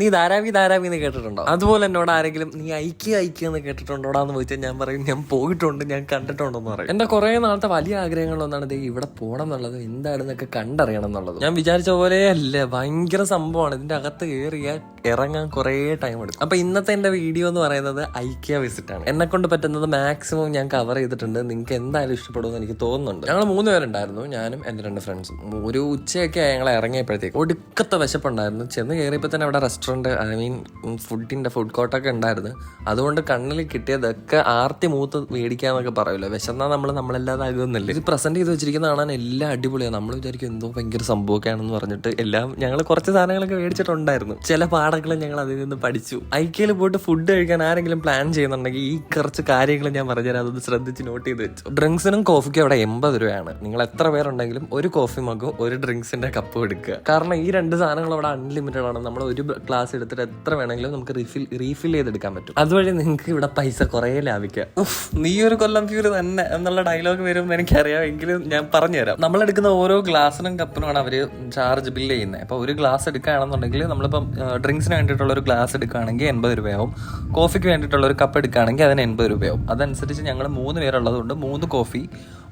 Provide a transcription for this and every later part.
നീ ധാരാവി ധാരാവി എന്ന് കേട്ടിട്ടുണ്ടോ? അതുപോലെ എന്നോട് ആരെങ്കിലും നീ ഐക്യ ഐക്യ എന്ന് കേട്ടിട്ടുണ്ടോടാ എന്ന് ചോദിച്ചാൽ ഞാൻ പറയും ഞാൻ പോയിട്ടുണ്ട് ഞാൻ കണ്ടിട്ടുണ്ടെന്ന് പറയും. എന്റെ കുറെ നാളത്തെ വലിയ ആഗ്രഹങ്ങളൊന്നാണ് ഇത് ഇവിടെ പോകണം എന്നുള്ളത് എന്താണെന്നൊക്കെ കണ്ടറിയണം എന്നുള്ളത്. ഞാൻ വിചാരിച്ച പോലെ അല്ല ഭയങ്കര സംഭവമാണ്. ഇതിന്റെ അകത്ത് കയറിയ ഇറങ്ങാൻ കുറേ ടൈം എടുക്കും. അപ്പൊ ഇന്നത്തെ എന്റെ വീഡിയോ എന്ന് പറയുന്നത് ഐക്യ വിസിറ്റ് ആണ്. എന്നെ കൊണ്ട് പറ്റുന്നത് മാക്സിമം ഞാൻ കവർ ചെയ്തിട്ടുണ്ട്. നിങ്ങൾക്ക് എന്തായാലും ഇഷ്ടപ്പെടുമെന്ന് എനിക്ക് തോന്നുന്നുണ്ട്. ഞങ്ങൾ മൂന്ന് പേരുണ്ടായിരുന്നു. ഞാനും എന്റെ രണ്ട് ഫ്രണ്ട്സും ഒരു ഉച്ചയൊക്കെ ഞങ്ങൾ ഇറങ്ങിയപ്പോഴത്തേക്ക് ഒടുക്കത്തെ വിശപ്പുണ്ടായിരുന്നു. ചെന്ന് കയറിയപ്പോൾ തന്നെ അവിടെ റെസ്റ്റോറന്റ് ഐ മീൻ ഫുഡിന്റെ ഫുഡ് കോർട്ടൊക്കെ ഉണ്ടായിരുന്നു. അതുകൊണ്ട് കണ്ണിൽ കിട്ടിയതൊക്കെ ആർത്തി മൂത്ത് മേടിക്കാന്നൊക്കെ പറയുമല്ലോ വിശന്നാൽ നമ്മൾ നമ്മളല്ലാതെ ആകുന്നില്ല ഇത് പ്രസന്റ് ചെയ്ത് വെച്ചിരിക്കുന്ന കാണാൻ എല്ലാം അടിപൊളിയാണ് നമ്മൾ വിചാരിക്കും എന്തോ ഭയങ്കര സംഭവമൊക്കെയാണെന്ന് പറഞ്ഞിട്ട് എല്ലാം ഞങ്ങൾ കുറച്ച് സാധനങ്ങളൊക്കെ മേടിച്ചിട്ടുണ്ടായിരുന്നു. ചില പാഠങ്ങളും ഞങ്ങൾ അതിൽ നിന്ന് പഠിച്ചു. ഐക്യയിൽ പോയിട്ട് ഫുഡ് കഴിക്കാൻ ആരെങ്കിലും പ്ലാൻ ചെയ്യുന്നുണ്ടെങ്കിൽ ഈ കുറച്ച് കാര്യങ്ങൾ ഞാൻ പറഞ്ഞുതരാം. അതൊന്ന് ശ്രദ്ധിച്ച് നോട്ട് ചെയ്ത് വെച്ചു. ഡ്രിങ്ക്സിനും കോഫിക്കും അവിടെ എൺപത് രൂപയാണ്. നിങ്ങൾ എത്ര പേരുണ്ടെങ്കിലും ഒരു കോഫി മഗും ഒരു ഡ്രിങ്ക്സിന്റെ കപ്പും എടുക്കുക. കാരണം ഈ രണ്ട് സാധനങ്ങൾ അവിടെ അൺലിമിറ്റഡ് ആണ്. നമ്മൾ ഒരു ഗ്ലാസ് എടുത്തിട്ട് എത്ര വേണമെങ്കിലും നമുക്ക് റീഫിൽ റീഫിൽ ചെയ്തെടുക്കാൻ പറ്റും. അതുവഴി നിങ്ങൾക്ക് ഇവിടെ പൈസ കുറേ ലാഭിക്കാം. നീ ഒരു കൊല്ലം ഫ്യൂര് തന്നെ എന്നുള്ള ഡയലോഗ് വരുമ്പോൾ എനിക്കറിയാം എങ്കിലും ഞാൻ പറഞ്ഞുതരാം. നമ്മൾ എടുക്കുന്ന ഓരോ ഗ്ലാസിനും കപ്പിനുമാണ് അവർ ചാർജ് ബിൽ ചെയ്യുന്നത്. അപ്പോൾ ഒരു ഗ്ലാസ് എടുക്കുകയാണെന്നുണ്ടെങ്കിൽ നമ്മളിപ്പം ഡ്രിങ്ക്സിന് വേണ്ടിയിട്ടുള്ള ഒരു ഗ്ലാസ് എടുക്കുകയാണെങ്കിൽ എൺപത് രൂപയാവും. കോഫിക്ക് വേണ്ടിയിട്ടുള്ള ഒരു കപ്പ് എടുക്കുകയാണെങ്കിൽ അതിന് എൺപത് രൂപയാവും. അതനുസരിച്ച് ഞങ്ങൾ മൂന്ന് പേരുള്ളതുകൊണ്ട് മൂന്ന് കോഫി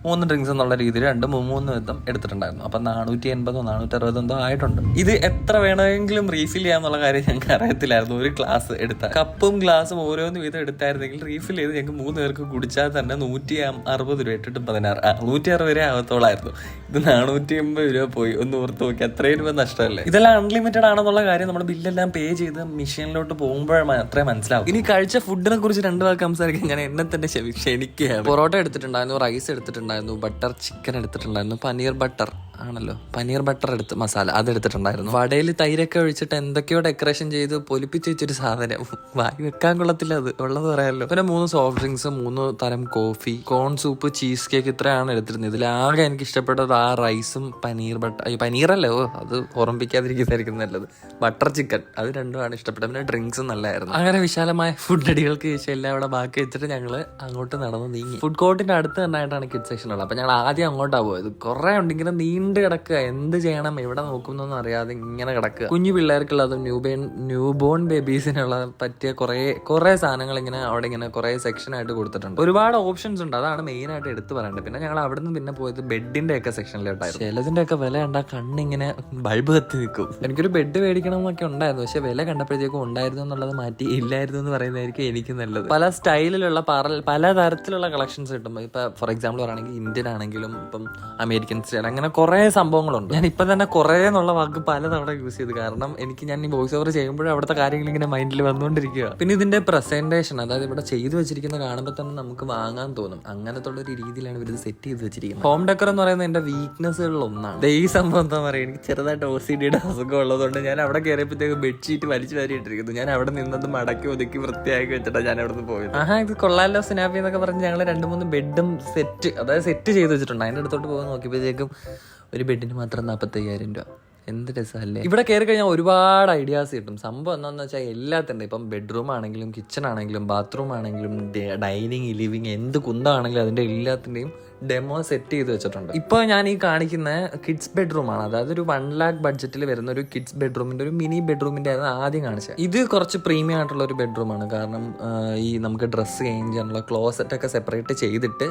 മൂന്ന് ഡ്രിങ്ക്സ് എന്നുള്ള രീതിയിൽ രണ്ട് മൂന്ന് വിധം എടുത്തിട്ടുണ്ടായിരുന്നു. അപ്പം നാനൂറ്റി എൺപതോ നാനൂറ്റി അറുപതോ എന്തോ ആയിട്ടുണ്ട്. ഇത് എത്ര വേണമെങ്കിലും റീഫിൽ ചെയ്യാന്നുള്ള കാര്യം ഞങ്ങൾക്ക് അറിയത്തില്ലായിരുന്നു. ഒരു ഗ്ലാസ് എടുത്താൽ. കപ്പും ഗ്ലാസും ഓരോന്ന് വീതം എടുത്തായിരുന്നെങ്കിൽ റീഫിൽ ചെയ്ത് ഞങ്ങൾക്ക് മൂന്ന് പേർക്ക് കുടിച്ചാൽ തന്നെ നൂറ്റി അറുപത് രൂപ ഇട്ടിട്ട് പതിനാറ്. നൂറ്റി അറുപത് രൂപ ആകത്തോളായിരുന്നു ഇത് നാനൂറ്റി എൺപത് രൂപ പോയി. ഒന്ന് ഓർത്ത് നോക്കി അത്രയും രൂപ നഷ്ടമല്ലേ? ഇതെല്ലാം അൺലിമിറ്റഡ് ആണെന്നുള്ള കാര്യം നമ്മൾ ബില്ലെല്ലാം പേ ചെയ്ത് മെഷീനിലോട്ട് പോകുമ്പോഴാണ് അത്രേ മനസ്സിലാവും ഇനി കഴിച്ച ഫുഡിനെ കുറിച്ച് രണ്ട് വാക്ക് സംസാരിക്കാൻ ഞാൻ എന്നെ തന്നെ ക്ഷണിക്കുകയാണ് പൊറോട്ട എടുത്തിട്ടുണ്ടായിരുന്നു റൈസ് എടുത്തിട്ടുണ്ടായിരുന്നു. ബട്ടർ ചിക്കൻ എടുത്തിട്ടുണ്ടായിരുന്നു. പനീർ ബട്ടർ ആണല്ലോ. പനീർ ബട്ടർ എടുത്ത് മസാല അത് എടുത്തിട്ടുണ്ടായിരുന്നു വടയിൽ തൈരൊക്കെ ഒഴിച്ചിട്ട് എന്തൊക്കെയോ ഡെക്കറേഷൻ ചെയ്ത് പൊലിപ്പിച്ച് വെച്ചൊരു സാധനം. വായി വെക്കാൻ കൊള്ളത്തില്ല അത്. ഉള്ളത് പറയാമല്ലോ പിന്നെ മൂന്ന് സോഫ്റ്റ് ഡ്രിങ്ക്സ് മൂന്ന് തരം coffee corn soup cheese cake ഇത്രയാണ് എടുത്തിരുന്നത്. ഇതിലാകെ എനിക്ക് ഇഷ്ടപ്പെട്ടത് ആ റൈസും പനീർ ബട്ടർ പനീറല്ലേ? ഓ അത് ഓർമ്മിപ്പിക്കാതിരിക്കുന്നതായിരിക്കും നല്ലത്. Butter chicken. അത് രണ്ടുമാണ് ഇഷ്ടപ്പെട്ടത്. പിന്നെ ഡ്രിങ്ക്സും നല്ലതായിരുന്നു അങ്ങനെ വിശാലമായ ഫുഡ് അടികൾക്ക് ശേഷം എല്ലാം അവിടെ ബാക്കി വെച്ചിട്ട് ഞങ്ങൾ അങ്ങോട്ട് നടന്ന് നീങ്ങി. ഫുഡ് കോർട്ടിന്റെ അടുത്ത് തന്നെയായിട്ടാണ് കിഡ് സെക്ഷൻ ഉള്ളത്. അപ്പൊ ഞങ്ങൾ ആദ്യം അങ്ങോട്ടാണ് പോയത്. കുറെ ഉണ്ടെങ്കിലും ഇങ്ങനെ നീണ്ട് കിടക്കുക? എന്ത് ചെയ്യണം? എവിടെ നോക്കുന്നൊന്നും അറിയാതെ ഇങ്ങനെ കിടക്കുക. കുഞ്ഞു പിള്ളേർക്കുള്ളതും ന്യൂബേൺ ന്യൂ ബോൺ ബേബീസിനുള്ള പറ്റിയ കുറെ കുറെ സാധനങ്ങൾ ഇങ്ങനെ അവിടെ ഇങ്ങനെ കുറെ സെക്ഷൻ ആയിട്ട് കൊടുത്തിട്ടുണ്ട്. ഒരുപാട് ഓപ്ഷൻസ് ഉണ്ട്. അതാണ് മെയിൻ ആയിട്ട് എടുത്തു പറയേണ്ടത്. പിന്നെ ഞങ്ങൾ അവിടെ നിന്ന് പിന്നെ പോയത് ബെഡിന്റെ ഒക്കെ സെക്ഷനിലോട്ടായിരുന്നു ചിലതിന്റെ ഒക്കെ വില കണ്ടാ കണ്ണിങ്ങനെ ബൾബ് കത്തി നിൽക്കും. എനിക്കൊരു ബെഡ് മേടിക്കണം എന്നൊക്കെ ഉണ്ടായിരുന്നു. പക്ഷെ വില കണ്ടപ്പോഴത്തേക്കും ഉണ്ടായിരുന്നു എന്നുള്ളത് മാറ്റി ഇല്ലായിരുന്നു എന്ന് പറയുന്നതായിരിക്കും എനിക്ക് നല്ലത്. പല സ്റ്റൈലിലുള്ള പല പല തരത്തിലുള്ള കളക്ഷൻസ് കിട്ടുമ്പോൾ ഇപ്പൊ ഫോർ എക്സാമ്പിൾ പറയുകയാണെങ്കിൽ ഇന്ത്യൻ ആണെങ്കിലും ഇപ്പം അമേരിക്കൻ സ്റ്റൈൽ അങ്ങനെ കുറെ സംഭവങ്ങളുണ്ട്. ഞാൻ ഇപ്പം തന്നെ കുറേ എന്നുള്ള വാക്ക് പലതവണ യൂസ് ചെയ്ത്. കാരണം എനിക്ക് ഞാൻ ഈ വോയിസ് ഓവർ ചെയ്യുമ്പോഴും അവിടുത്തെ കാര്യങ്ങൾ ഇങ്ങനെ മൈൻഡിൽ വന്നുകൊണ്ടിരിക്കുക പിന്നെ ഇതിന്റെ പ്രസന്റേഷൻ അതായത് ഇവിടെ ചെയ്തു വെച്ചിരിക്കുന്ന കാണുമ്പോൾ തന്നെ നമുക്ക് വാങ്ങാൻ തോന്നും. അങ്ങനത്തെ ഒരു രീതിയിലാണ് ഇവർ സെറ്റ് ചെയ്ത് വെച്ചിരിക്കുന്നത്. ഹോം ഡെക്കർ എന്ന് പറയുന്നത് എന്റെ വീക്ക്നെസ്സുകളിൽ ഒന്നാണ്. ഈ സംഭവം എന്താ പറയുക എനിക്ക് ചെറുതായിട്ട് ഒ സി ഡിയുടെ അസുഖം ഉള്ളതുകൊണ്ട് ഞാൻ അവിടെ കയറിയപ്പോഴത്തേക്ക് ബെഡ്ഷീറ്റ് വലിച്ചു വാരിയിട്ടിരിക്കുന്നു. ഞാൻ അവിടെ നിന്നത് മടക്കി ഒതുക്കി വൃത്തിയാക്കി വെച്ചിട്ടാണ് ഞാൻ അവിടെ നിന്ന് പോയത്. ആഹാ ഇത് കൊള്ളാലോ സ്നാപ്പി എന്നൊക്കെ പറഞ്ഞ് ഞങ്ങൾ രണ്ട് മൂന്ന് ബെഡും സെറ്റ് അതായത് സെറ്റ് ചെയ്ത് വെച്ചിട്ടുണ്ട്. അതിന്റെ അടുത്തോട്ട് പോകാൻ നോക്കിയപ്പോഴത്തേക്കും ഒരു ബെഡിന് മാത്രം നാൽപ്പത്തയ്യായിരം രൂപ. എന്ത് രസമല്ലേ? ഇവിടെ കയറി കഴിഞ്ഞാൽ ഒരുപാട് ഐഡിയാസ് കിട്ടും. സംഭവം എന്താണെന്ന് വെച്ചാൽ എല്ലാത്തിന്റെ ഇപ്പം ബെഡ്റൂം ആണെങ്കിലും കിച്ചൺ ആണെങ്കിലും ബാത്റൂം ആണെങ്കിലും ഡൈനിങ് ലിവിങ് എന്ത് കുന്താണെങ്കിലും അതിന്റെ എല്ലാത്തിന്റെയും ഡെമോ സെറ്റ് ചെയ്ത് വെച്ചിട്ടുണ്ട്. ഇപ്പോൾ ഞാൻ ഈ കാണിക്കുന്ന കിഡ്സ് ബെഡ്റൂം ആണ്. അതായത് ഒരു വൺ ലാക്ക് ബഡ്ജറ്റിൽ വരുന്ന ഒരു കിഡ്സ് ബെഡ്റൂമിന്റെ ഒരു മിനി ബെഡ്റൂമിന്റെ ആയിരുന്നു ആദ്യം കാണിച്ചത്. ഇത് കുറച്ച് പ്രീമിയം ആയിട്ടുള്ള ഒരു ബെഡ്റൂമാണ് കാരണം ഈ നമുക്ക് ഡ്രസ്സ് ചേഞ്ച് ചെയ്യാനുള്ള ക്ലോസറ്റ് ഒക്കെ സെപ്പറേറ്റ് ചെയ്തിട്ട്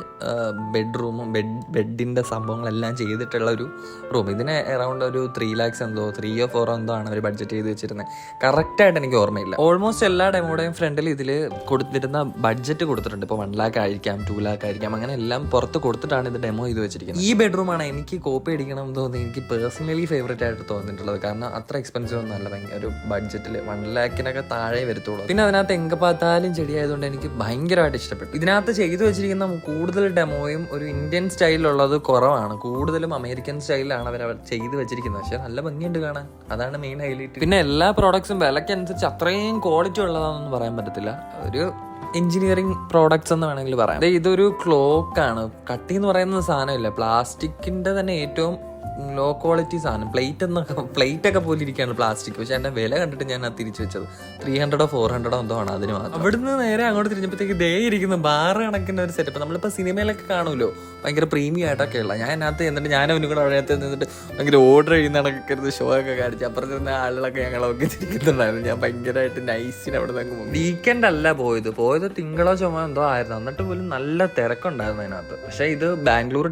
ബെഡ്റൂമും ബെഡ് ബെഡിന്റെ സംഭവങ്ങളെല്ലാം ചെയ്തിട്ടുള്ള ഒരു റൂം ഇതിന് അറൗണ്ട് ഒരു ത്രീ ലാക്സ് എന്തോ ത്രീയോ ഫോറോ എന്തോ ആണ് അവർ ബഡ്ജറ്റ് ചെയ്ത് വെച്ചിരുന്നത്. കറക്റ്റ് ആയിട്ട് എനിക്ക് ഓർമ്മയില്ല. ഓൾമോസ്റ്റ് എല്ലാ ഡെമോയുടെയും ഫ്രണ്ടിൽ ഇതിൽ കൊടുത്തിരുന്ന ബഡ്ജറ്റ് കൊടുത്തിട്ടുണ്ട്. ഇപ്പോൾ വൺ ലാക്ക് ആയിരിക്കാം ടു ലാക്ക് ആയിരിക്കാം അങ്ങനെ എല്ലാം പുറത്ത് കൊടുത്തിട്ടാണ് ഇത് ഡെമോ ചെയ്ത് വെച്ചിരിക്കുന്നത്. ഈ ബെഡ്റൂം ആണ് എനിക്ക് കോപ്പി അടിക്കണം എന്ന് തോന്നി. എനിക്ക് പേഴ്സണലി ഫേവറേറ്റ് ആയിട്ട് തോന്നിയിട്ടുള്ളത്. കാരണം അത്ര എക്സ്പെൻസീവ് ഒന്നും അല്ല. ഭയങ്കര ഒരു ബഡ്ജറ്റിൽ വൺ ലാക്കിനൊക്കെ താഴെ വരത്തുള്ളൂ. പിന്നെ അതിനകത്ത് എങ്കപ്പാത്താലും ചെടിയായതുകൊണ്ട് എനിക്ക് ഭയങ്കരമായിട്ട് ഇഷ്ടപ്പെട്ടു. ഇതിനകത്ത് ചെയ്തു വെച്ചിരിക്കുന്ന കൂടുതൽ ഡെമോയും ഒരു ഇന്ത്യൻ സ്റ്റൈലിലുള്ളത് കുറവാണ്. കൂടുതലും അമേരിക്കൻ സ്റ്റൈലിലാണ് അവർ ചെയ്ത് വെച്ചിരിക്കുന്നത്. പക്ഷെ നല്ല ഭംഗിയുണ്ട് കാണാൻ. അതാണ് മെയിൻ ഹൈലൈറ്റ് പിന്നെ എല്ലാ പ്രോഡക്ട്സും വിലക്കനുസരിച്ച് അത്രയും ക്വാളിറ്റി ഉള്ളതാണെന്ന് പറയാൻ പറ്റത്തില്ല. ഒരു എഞ്ചിനീയറിംഗ് പ്രോഡക്ട്സ് എന്ന് വേണമെങ്കിൽ പറയാം. ഇതൊരു ക്ലോക്ക് ആണ്. കട്ടി എന്ന് പറയുന്ന സാധനമില്ല. പ്ലാസ്റ്റിക്കിന്റെ തന്നെ ഏറ്റവും ലോ ക്വാളിറ്റി സാധനം. പ്ലേറ്റ് എന്നൊക്കെ പ്ലേറ്റ് ഒക്കെ പോലെ ഇരിക്കുകയാണ് പ്ലാസ്റ്റിക് പക്ഷെ എന്റെ വില കണ്ടിട്ട് ഞാൻ അത് തിരിച്ചു വെച്ചത്. ത്രീ ഹൺഡ്രഡോ ഫോർ ഹൺഡ്രഡോ എന്തോ ആണ് അതിന് മാത്രം. അവിടുന്ന് നേരെ അങ്ങോട്ട് തിരിഞ്ഞപ്പോഴത്തേക്ക് ദേ ഇരിക്കുന്നു. ബാറ് കണക്കുന്ന ഒരു സെറ്റപ്പ് നമ്മളിപ്പോൾ സിനിമയിലൊക്കെ കാണുമല്ലോ. ഭയങ്കര പ്രീമിയം ആയിട്ടൊക്കെ ഉള്ള. ഞാൻ അതിനകത്ത് എന്നിട്ട് ഞാൻ അവനും കൂടെ അവിടെ നിന്നിട്ട് ഭയങ്കര ഓർഡർ ചെയ്യുന്ന കണക്കരുത് ഷോ ഒക്കെ കാണിച്ച് അപ്പുറത്ത് നിന്ന് ആളുകളൊക്കെ ഞങ്ങളൊക്കെ ചിരിക്കുന്നുണ്ടായിരുന്നു ഞാൻ ഭയങ്കരമായിട്ട് നൈസിന് അവിടെ നിന്ന് വീക്കെൻഡ് അല്ല പോയത്. പോയത് തിങ്കളോ ചുമ എന്തോ ആയിരുന്നു. എന്നിട്ട് പോലും നല്ല തിരക്കുണ്ടായിരുന്നു അതിനകത്ത്. പക്ഷേ ഇത് ബാംഗ്ലൂർ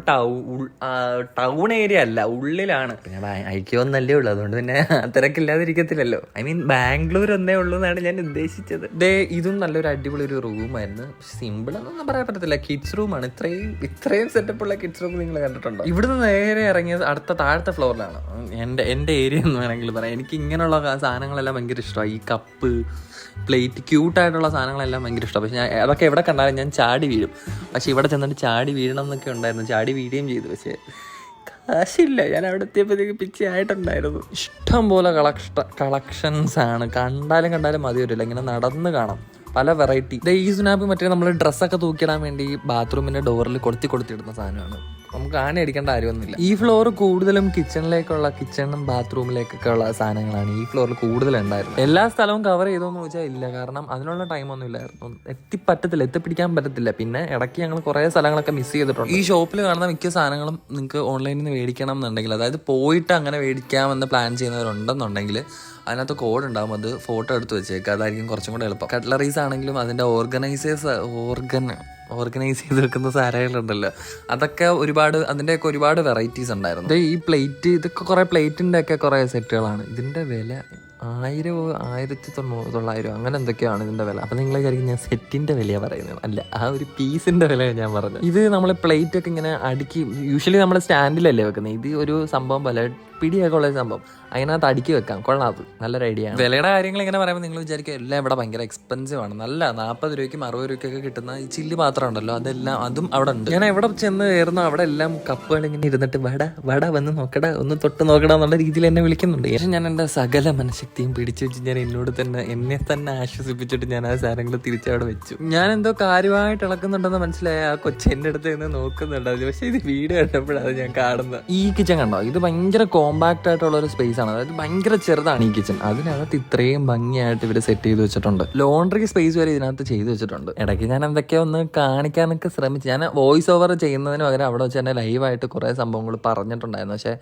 ടൗൺ ഏരിയ അല്ല. ഉള്ളിലാണ്. പിന്നെ ഐക്യമൊന്നല്ലേ ഉള്ളൂ. അതുകൊണ്ട് തന്നെ തിരക്കില്ലാതിരിക്കത്തില്ലല്ലോ. ഐ മീൻ ബാംഗ്ലൂർ ഒന്നേ ഉള്ളൂ എന്നാണ് ഞാൻ ഉദ്ദേശിച്ചത്. ദേ ഇതും നല്ലൊരു അടിപൊളി ഒരു റൂമായിരുന്നു സിമ്പിൾ എന്നൊന്നും പറയാൻ പറ്റത്തില്ല. കിഡ്സ് റൂമാണ് ഇത്രയും ഇത്രയും സെറ്റപ്പ് ഉള്ള കിഡ്സ് റൂം നിങ്ങൾ കണ്ടിട്ടുണ്ടോ? ഇവിടുന്ന് നേരെ ഇറങ്ങിയത് അടുത്ത താഴത്തെ ഫ്ലോറിലാണ് എന്റെ എന്റെ ഏരിയ എന്ന് വേണമെങ്കിൽ പറയാം. എനിക്ക് ഇങ്ങനെയുള്ള സാധനങ്ങളെല്ലാം ഭയങ്കര ഇഷ്ടമാണ്. ഈ കപ്പ് പ്ലേറ്റ് ക്യൂട്ടായിട്ടുള്ള സാധനങ്ങളെല്ലാം ഭയങ്കര ഇഷ്ടമാണ്. പക്ഷെ ഞാൻ അതൊക്കെ എവിടെ കണ്ടാലും ഞാൻ ചാടി വീഴും. പക്ഷെ ഇവിടെ ചെന്നിട്ട് ചാടി വീഴണം എന്നൊക്കെ ഉണ്ടായിരുന്നു. ചാടി വീഴുകയും ചെയ്തു. പക്ഷേ കാശില്ല ഞാൻ അവിടെ എത്തിയപ്പോഴത്തേക്ക് പിച്ചി ആയിട്ടുണ്ടായിരുന്നു ഇഷ്ടം പോലെ കളക്ഷ കളക്ഷൻസ് ആണ് കണ്ടാലും കണ്ടാലും മതി വരില്ല. ഇങ്ങനെ നടന്ന് കാണാം. പല വെറൈറ്റി ഈ സ്നാപ്പ് മറ്റേ നമ്മൾ ഡ്രസ്സൊക്കെ തൂക്കിയിടാൻ വേണ്ടി ബാത്റൂമിന്റെ ഡോറിൽ കൊളുത്തി കൊളുത്തിയിടുന്ന സാധനമാണ്. നമുക്ക് ആണി അടിക്കേണ്ട കാര്യമൊന്നുമില്ല. ഈ ഫ്ലോർ കൂടുതലും കിച്ചണിലേക്കുള്ള കിച്ചണും ബാത്റൂമിലേക്കൊക്കെ ഉള്ള സാധനങ്ങളാണ് ഈ ഫ്ലോറിൽ കൂടുതൽ ഉണ്ടായിരുന്നത് എല്ലാ സ്ഥലവും കവർ ചെയ്തോന്ന് ചോദിച്ചാൽ ഇല്ല. കാരണം അതിനുള്ള ടൈമൊന്നും ഇല്ലായിരുന്നു. എത്തിപ്പറ്റത്തില്ല എത്തിപ്പിടിക്കാൻ പറ്റത്തില്ല. പിന്നെ ഇടയ്ക്ക് ഞങ്ങൾ കുറേ സ്ഥലങ്ങളൊക്കെ മിസ് ചെയ്തിട്ടുണ്ട്. ഈ ഷോപ്പിൽ കാണുന്ന മിക്ക സാധനങ്ങളും നിങ്ങൾക്ക് ഓൺലൈനിൽ നിന്ന് മേടിക്കണം എന്നുണ്ടെങ്കിൽ അതായത് പോയിട്ട് അങ്ങനെ മേടിക്കാമെന്ന് പ്ലാൻ ചെയ്യുന്നവരുണ്ടെന്നുണ്ടെങ്കിൽ അതിനകത്ത് കോഡ് ഉണ്ടാകും അത് ഫോട്ടോ എടുത്ത് വെച്ചേക്കുക അതായിരിക്കും കുറച്ചും കൂടെ എളുപ്പം. കട്ട്ലറീസ് ആണെങ്കിലും അതിന്റെ ഓർഗനൈസേഴ്സ് ഓർഗൻ ഓർഗനൈസ് ചെയ്ത് വെക്കുന്ന സാരകളുണ്ടല്ലോ. അതൊക്കെ ഒരുപാട് അതിന്റെയൊക്കെ ഒരുപാട് വെറൈറ്റീസ് ഉണ്ടായിരുന്നു. ദേ ഈ പ്ലേറ്റ് ഇതൊക്കെ കുറേ പ്ലേറ്റിന്റെ ഒക്കെ കുറേ സെറ്റുകളാണ്. ഇതിന്റെ വില ആയിരം ആയിരത്തി തൊണ്ണൂറ് തൊള്ളായിരം അങ്ങനെ എന്തൊക്കെയാണ് ഇതിന്റെ വില? അപ്പോൾ നിങ്ങൾ വിചാരിക്കും ഞാൻ സെറ്റിന്റെ വിലയാണ് പറയുന്നത്. അല്ല ആ ഒരു പീസിന്റെ വിലയാണ് ഞാൻ പറഞ്ഞത്. ഇത് നമ്മൾ പ്ലേറ്റ് ഒക്കെ ഇങ്ങനെ അടുക്കി യൂഷ്വലി നമ്മൾ സ്റ്റാൻഡിലല്ലേ വെക്കുന്നത് ഇത് ഒരു സംഭവം പോലെ പിടിയൊക്കെ ഉള്ള ഒരു സംഭവം. അതിനകത്ത് അടുക്കി വെക്കാം. കൊള്ളാം അത്. നല്ലൊരു ഐഡിയ ആണ്. വിലയുടെ കാര്യങ്ങൾ ഇങ്ങനെ പറയുമ്പോൾ നിങ്ങൾ വിചാരിക്കുക എല്ലാം ഇവിടെ ഭയങ്കര എക്സ്പെൻസീവ് ആണ്. നല്ല നാൽപ്പത് രൂപയ്ക്കും അറുപത് രൂപയ്ക്കൊക്കെ കിട്ടുന്ന ഈ ചില്ലി പാത്രം ഉണ്ടല്ലോ. അതെല്ലാം അതും അവിടെ ഉണ്ട്. ഞാൻ എവിടെ ചെന്ന് കയറുന്നു അവിടെ എല്ലാം കപ്പുകൾ ഇങ്ങനെ ഇരുന്നിട്ട് വട വട വന്ന് നോക്കട ഒന്ന് തൊട്ട് നോക്കട എന്നുള്ള രീതിയിൽ എന്നെ വിളിക്കുന്നുണ്ട്. പക്ഷേ ഞാൻ എന്റെ സകല മനഃശക്തിയും പിടിച്ചു വെച്ച് ഞാൻ എന്നോട് തന്നെ എന്നെ തന്നെ ആശ്വസിപ്പിച്ചിട്ട് ഞാൻ ആ സാധനങ്ങൾ തിരിച്ചവിടെ വെച്ചു. ഞാൻ എന്തോ കാര്യമായിട്ട് ഇളക്കുന്നുണ്ടെന്ന് മനസ്സിലായ. ആ കൊച്ചെന്റെ അടുത്ത് നിന്ന് നോക്കുന്നുണ്ടായിരുന്നു പക്ഷേ ഇത് വീട് കണ്ടപ്പോഴാണ് ഞാൻ കാണുന്നത്. ഈ കിച്ചൺ കണ്ടോ? ഇത് ഭയങ്കര കോമ്പാക്ട് ആയിട്ടുള്ള ഒരു സ്പേസ് ആണ്. അതായത് ഭയങ്കര ചെറുതാണ് ഈ കിച്ചൺ അതിനകത്ത് ഇത്രയും ഭംഗിയായിട്ട് ഇവർ സെറ്റ് ചെയ്ത് വെച്ചിട്ടുണ്ട്. ലോണ്ടറി സ്പേസ് വരെ ഇതിനകത്ത് ചെയ്തു വെച്ചിട്ടുണ്ട്. ഇടയ്ക്ക് ഞാൻ എന്തൊക്കെയോ ഒന്ന് കാണിക്കാനൊക്കെ ശ്രമിച്ചു. ഞാൻ വോയിസ് ഓവർ ചെയ്യുന്നതിന് പകരം അവിടെ വെച്ച് തന്നെ ലൈവായിട്ട് കുറേ സംഭവങ്ങൾ പറഞ്ഞിട്ടുണ്ടായിരുന്നു. പക്ഷേ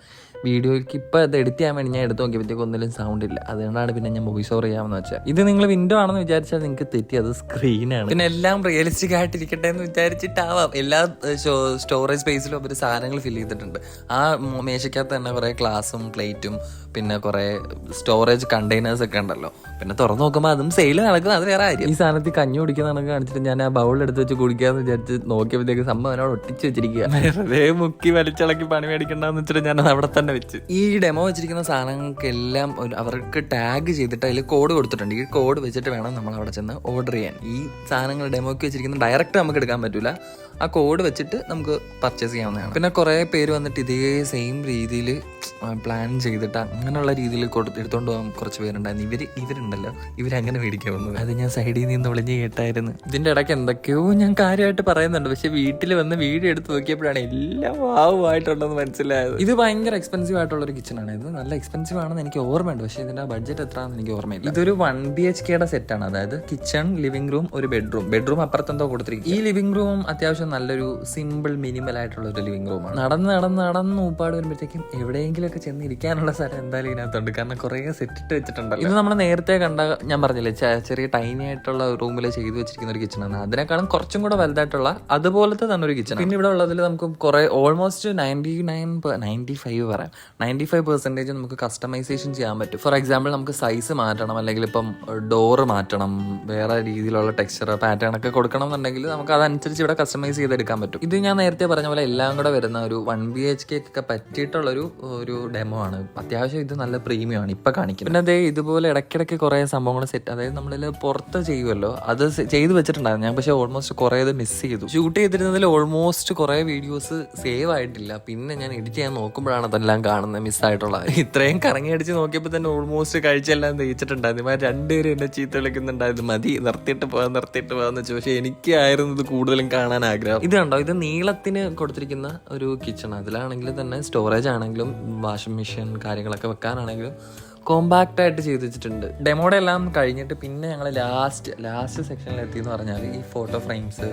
വീഡിയോയ്ക്ക് ഇപ്പോൾ അത് എഡിറ്റ് ചെയ്യാൻ വേണ്ടി ഞാൻ എടുത്ത് നോക്കിയപ്പോഴത്തേക്ക് ഒന്നിലും സൗണ്ട് ഇല്ല. അതുകൊണ്ടാണ് പിന്നെ ഞാൻ വോയിസ് ഓവർ ചെയ്യാമെന്ന് വെച്ചാൽ ഇത് നിങ്ങൾ വിൻഡോ ആണെന്ന് വിചാരിച്ചാൽ നിങ്ങൾക്ക് തെറ്റി. അത് സ്ക്രീനാണ് പിന്നെ എല്ലാം റിയലിസ്റ്റിക് ആയിട്ടിരിക്കട്ടെ എന്ന് വിചാരിച്ചിട്ടാവാം. എല്ലാ സ്റ്റോറേജ് സ്പേസിലും അവർ സാധനങ്ങൾ ഫിൽ ചെയ്തിട്ടുണ്ട്. ആ മേശയ്ക്കകത്ത് തന്നെ കുറേ ഗ്ലാസും പ്ലേറ്റും പിന്നെ കുറേ സ്റ്റോറേജ് കണ്ടെയ്നേഴ്സ് ഒക്കെ ഉണ്ടല്ലോ. പിന്നെ തുറന്നു നോക്കുമ്പോൾ അതും സെയിൽ നടക്കുന്നത് അത് വേറെ കാര്യം. ഈ സാധനത്തിൽ കഞ്ഞി കുടിക്കുന്ന കണക്ക് കാണിച്ചിട്ട് ഞാൻ ആ ബൗൾ എടുത്ത് വെച്ച് കുടിക്കാന്ന് വിചാരിച്ച് നോക്കിയപ്പോഴത്തേക്ക് സംഭവം എന്നോട് ഒട്ടിച്ച് വെച്ചിരിക്കുക വെറുതെ മുക്കി വലിച്ചിളക്കി പണി മേടിക്കണ്ടെന്ന് വെച്ചിട്ട് ഞാൻ അവിടെ തന്നെ വെച്ച് ഈ ഡെമോ വെച്ചിരിക്കുന്ന സാധനങ്ങൾക്കെല്ലാം അവർക്ക് ടാഗ് ചെയ്തിട്ട് അതിൽ കോഡ് കൊടുത്തിട്ടുണ്ട്. ഈ കോഡ് വെച്ചിട്ട് വേണം നമ്മൾ അവിടെ ചെന്ന് ഓർഡർ ചെയ്യാൻ. ഈ സാധനങ്ങൾ ഡെമോയ്ക്ക് വെച്ചിരിക്കുന്ന ഡയറക്റ്റ് നമുക്ക് എടുക്കാൻ പറ്റൂല. ആ കോഡ് വെച്ചിട്ട് നമുക്ക് പർച്ചേസ് ചെയ്യാവുന്നതാണ്. പിന്നെ കുറേ പേര് വന്നിട്ട് ഇതേ സെയിം രീതിയിൽ പ്ലാൻ ചെയ്തിട്ട് അങ്ങനെയുള്ള രീതിയിൽ കൊടുത്ത് എടുത്തോണ്ട് പോകാൻ കുറച്ച് പേരുണ്ടായിരുന്നു. ഇവർ ഇവരുണ്ടല്ലോ. ഇവരങ്ങനെ മേടിക്കാൻ വന്നത് അത് ഞാൻ സൈഡിൽ നിന്ന് വിളിഞ്ഞ് കേട്ടായിരുന്നു. ഇതിന്റെ ഇടയ്ക്ക് എന്തൊക്കെയോ ഞാൻ കാര്യമായിട്ട് പറയുന്നുണ്ട്. പക്ഷെ വീട്ടിൽ വന്ന് വീഡിയോ എടുത്ത് നോക്കിയപ്പോഴാണ് എല്ലാം വാവുമായിട്ടുണ്ടെന്ന് മനസ്സിലായത്. ഇത് ഭയങ്കര എക്സ്പെൻസീവ് ആയിട്ടുള്ള ഒരു കിച്ചൺ ആണ്. ഇത് നല്ല എക്സ്പെൻസീവ് ആണെന്ന് എനിക്ക് ഓർമ്മയുണ്ട്. പക്ഷേ ഇതിന്റെ ബഡ്ജറ്റ് എത്രയാണെന്ന് എനിക്ക് ഓർമ്മയില്ല. ഇതൊരു വൺ ബി എച്ച് കെയുടെ സെറ്റാണ് അതായത് കിച്ചൺ ലിവിംഗ് റൂം ഒരു ബെഡ്റൂം ബെഡ്റൂം അപ്പുറത്തെന്തോ കൊടുത്തിരിക്കും. ഈ ലിവിംഗ് റൂം അത്യാവശ്യം നല്ലൊരു സിമ്പിൾ മിനിമൽ ആയിട്ടുള്ള ഒരു ലിവിംഗ് റൂമാണ് നടന്ന് നടന്ന് നടന്ന് ഊപ്പാട് വരുമ്പോഴത്തേക്കും എവിടെയെങ്കിലും ഒക്കെ ചെന്ന് ഇരിക്കാനുള്ള സ്ഥലം എന്തായാലും ഇതിനകത്തുണ്ട്. കാരണം കുറേ സെറ്റ് ഇട്ട് വെച്ചിട്ടുണ്ട് ഇത് നമ്മൾ നേരത്തെ കണ്ട ഞാൻ പറഞ്ഞില്ലേ ചെറിയ ടൈനി ആയിട്ടുള്ള റൂമിൽ ചെയ്തു വെച്ചിരിക്കുന്ന ഒരു കിച്ചൺ ആണ്. അതിനേക്കാളും കുറച്ചും കൂടെ വലുതായിട്ടുള്ള അതുപോലത്തെ തന്നെ ഒരു കിച്ചൺ പിന്നെ ഇവിടെ ഉള്ളതിൽ നമുക്ക് കുറെ almost ninety nine ninety five പറയാം. നയന്റി ഫൈവ് പെർസെന്റേജ് നമുക്ക് കസ്റ്റമൈസേഷൻ ചെയ്യാൻ പറ്റും. ഫോർ എക്സാമ്പിൾ നമുക്ക് സൈസ് മാറ്റണം അല്ലെങ്കിൽ ഇപ്പം ഡോറ് മാറ്റണം വേറെ രീതിയിലുള്ള ടെക്സ്ചർ പാറ്റേൺ ഒക്കെ കൊടുക്കണം എന്നുണ്ടെങ്കിൽ നമുക്ക് അതനുസരിച്ച് ഇവിടെ കസ്റ്റമൈസ് ചെയ്തെടുക്കാൻ പറ്റും. ഇത് ഞാൻ നേരത്തെ പറഞ്ഞ പോലെ എല്ലാം കൂടെ വരുന്ന ഒരു വൺ ബി എച്ച് കെ ഒക്കെ പറ്റിയിട്ടുള്ള ഒരു ഡെമോ ആണ്. അത്യാവശ്യം ഇത് നല്ല പ്രീമിയം ആണ് ഇപ്പം കാണിക്കുന്നത്. പിന്നെ അതേ ഇതുപോലെ ഇടയ്ക്കിടയ്ക്ക് കുറേ സംഭവങ്ങൾ സെറ്റ് അതായത് നമ്മളിൽ പുറത്ത് ചെയ്യുമല്ലോ അത് ചെയ്ത് വെച്ചിട്ടുണ്ടായിരുന്നു ഞാൻ പക്ഷേ ഓൾമോസ്റ്റ് കുറേ ഇത് മിസ് ചെയ്തു. ഷൂട്ട് ചെയ്തിരുന്നതിൽ ഓൾമോസ്റ്റ് കുറേ വീഡിയോസ് സേവ് ആയിട്ടില്ല. പിന്നെ ഞാൻ എഡിറ്റ് ചെയ്യാൻ നോക്കുമ്പോഴാണ് അതെല്ലാം എല്ലാം കാണുന്നത് മിസ്സായിട്ടുള്ള ഇത്രയും കറങ്ങി അടിച്ച് നോക്കിയപ്പോൾ തന്നെ ഓൾമോസ്റ്റ് കഴിച്ചെല്ലാം തേച്ചിട്ടുണ്ടായിരുന്നു ഇവർ രണ്ടുപേരും എന്നെ ചീത്ത വിളിക്കുന്നുണ്ടായിരുന്നു. മതി നിർത്തിയിട്ട് പോകാൻ നിർത്തിയിട്ട് പോകാന്ന് വെച്ചു പക്ഷേ എനിക്കായിരുന്നു ഇത് കൂടുതലും കാണാൻ ആഗ്രഹം. ഇത് കണ്ടോ? ഇത് നീളത്തിന് കൊടുത്തിരിക്കുന്ന ഒരു കിച്ചൺ അതിലാണെങ്കിൽ തന്നെ സ്റ്റോറേജ് ആണെങ്കിലും വാഷിംഗ് മെഷീൻ കാര്യങ്ങളൊക്കെ വെക്കാനാണെങ്കിലും കോമ്പാക്റ്റ് ആയിട്ട് ചെയ്ത് വെച്ചിട്ടുണ്ട്. ഡെമോടെ എല്ലാം കഴിഞ്ഞിട്ട് പിന്നെ ഞങ്ങൾ ലാസ്റ്റ് ലാസ്റ്റ് സെക്ഷനിൽ എത്തി എന്ന് പറഞ്ഞാൽ ഈ ഫോട്ടോ ഫ്രെയിംസ്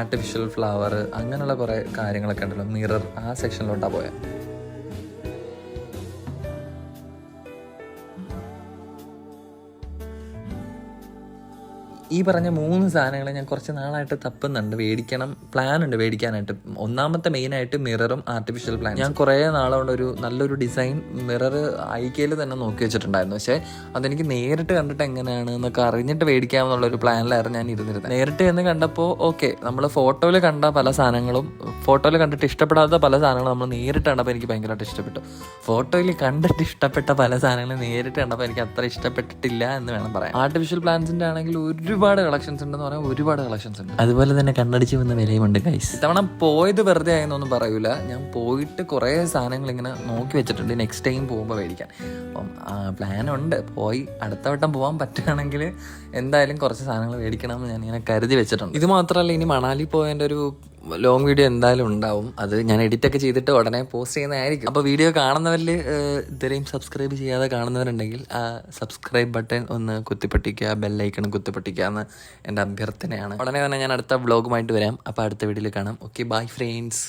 ആർട്ടിഫിഷ്യൽ ഫ്ലവർ അങ്ങനെയുള്ള കുറേ കാര്യങ്ങളൊക്കെ ഉണ്ടല്ലോ. മിറർ ആ സെക്ഷനിലോട്ടാണ് പോയത് ഈ പറഞ്ഞ മൂന്ന് സാധനങ്ങൾ ഞാൻ കുറച്ച് നാളായിട്ട് തപ്പുന്നുണ്ട്. മേടിക്കണം പ്ലാൻ ഉണ്ട് മേടിക്കാനായിട്ട് ഒന്നാമത്തെ മെയിൻ ആയിട്ട് മിററും ആർട്ടിഫിഷ്യൽ പ്ലാൻ ഞാൻ കുറേ നാളുകൊണ്ട് ഒരു നല്ലൊരു ഡിസൈൻ മിറർ ഐക്കയിൽ തന്നെ നോക്കി വെച്ചിട്ടുണ്ടായിരുന്നു. പക്ഷേ അതെനിക്ക് നേരിട്ട് കണ്ടിട്ട് എങ്ങനെയാണ് എന്നൊക്കെ അറിഞ്ഞിട്ട് മേടിക്കാമെന്നുള്ള ഒരു പ്ലാനിലായിരുന്നു ഞാൻ ഇരുന്നിരുന്നത്. നേരിട്ട് എന്ന് കണ്ടപ്പോൾ ഓക്കെ നമ്മൾ ഫോട്ടോയിൽ കണ്ട പല സാധനങ്ങളും ഫോട്ടോയിൽ കണ്ടിട്ട് ഇഷ്ടപ്പെടാത്ത പല സാധനങ്ങളും നമ്മൾ നേരിട്ട് കണ്ടപ്പോൾ എനിക്ക് ഭയങ്കരമായിട്ട് ഇഷ്ടപ്പെട്ടു. ഫോട്ടോയിൽ കണ്ടിട്ട് ഇഷ്ടപ്പെട്ട പല സാധനങ്ങളും നേരിട്ട് കണ്ടപ്പോൾ എനിക്ക് അത്ര ഇഷ്ടപ്പെട്ടിട്ടില്ല എന്ന് വേണം പറയാം ആർട്ടിഫിഷ്യൽ പ്ലാൻസിന്റെ ആണെങ്കിൽ ഒരുപാട് കളക്ഷൻസ് ഉണ്ടെന്ന് പറയാൻ ഒരുപാട് കളക്ഷൻസ് ഉണ്ട്. അതുപോലെ തന്നെ കണ്ണടിച്ച് വന്ന വിലയുമുണ്ട് ഗൈസ് ഇത്തവണ പോയത് വെറുതെ ആയെന്നൊന്നും പറയൂല. ഞാൻ പോയിട്ട് കുറേ സാധനങ്ങൾ ഇങ്ങനെ നോക്കി വെച്ചിട്ടുണ്ട്. നെക്സ്റ്റ് ടൈം പോകുമ്പോൾ മേടിക്കാൻ. അപ്പം പ്ലാൻ ഉണ്ട്. പോയി അടുത്ത വട്ടം പോകാൻ പറ്റുകയാണെങ്കിൽ എന്തായാലും കുറച്ച് സാധനങ്ങൾ മേടിക്കണം എന്ന് ഞാൻ ഇങ്ങനെ കരുതി വെച്ചിട്ടുണ്ട്. ഇത് മാത്രമല്ല ഇനി മണാലി പോയതിന്റെ ഒരു ലോങ് വീഡിയോ എന്തായാലും ഉണ്ടാവും. അത് ഞാൻ എഡിറ്റ് ഒക്കെ ചെയ്തിട്ട് ഉടനെ പോസ്റ്റ് ചെയ്യുന്നതായിരിക്കും. അപ്പോൾ വീഡിയോ കാണുന്നവരിൽ ഇതുവരെയും സബ്സ്ക്രൈബ് ചെയ്യാതെ കാണുന്നവരുണ്ടെങ്കിൽ ആ സബ്സ്ക്രൈബ് ബട്ടൺ ഒന്ന് കുത്തിപ്പട്ടിക്കുക ബെല്ലൈക്കൺ കുത്തിപ്പട്ടിക്കുക എന്ന് എന്റെ അഭ്യർത്ഥനയാണ്. ഉടനെ തന്നെ ഞാൻ അടുത്ത വ്ളോഗുമായിട്ട് വരാം. അപ്പോൾ അടുത്ത വീഡിയോയിൽ കാണാം. Okay bye friends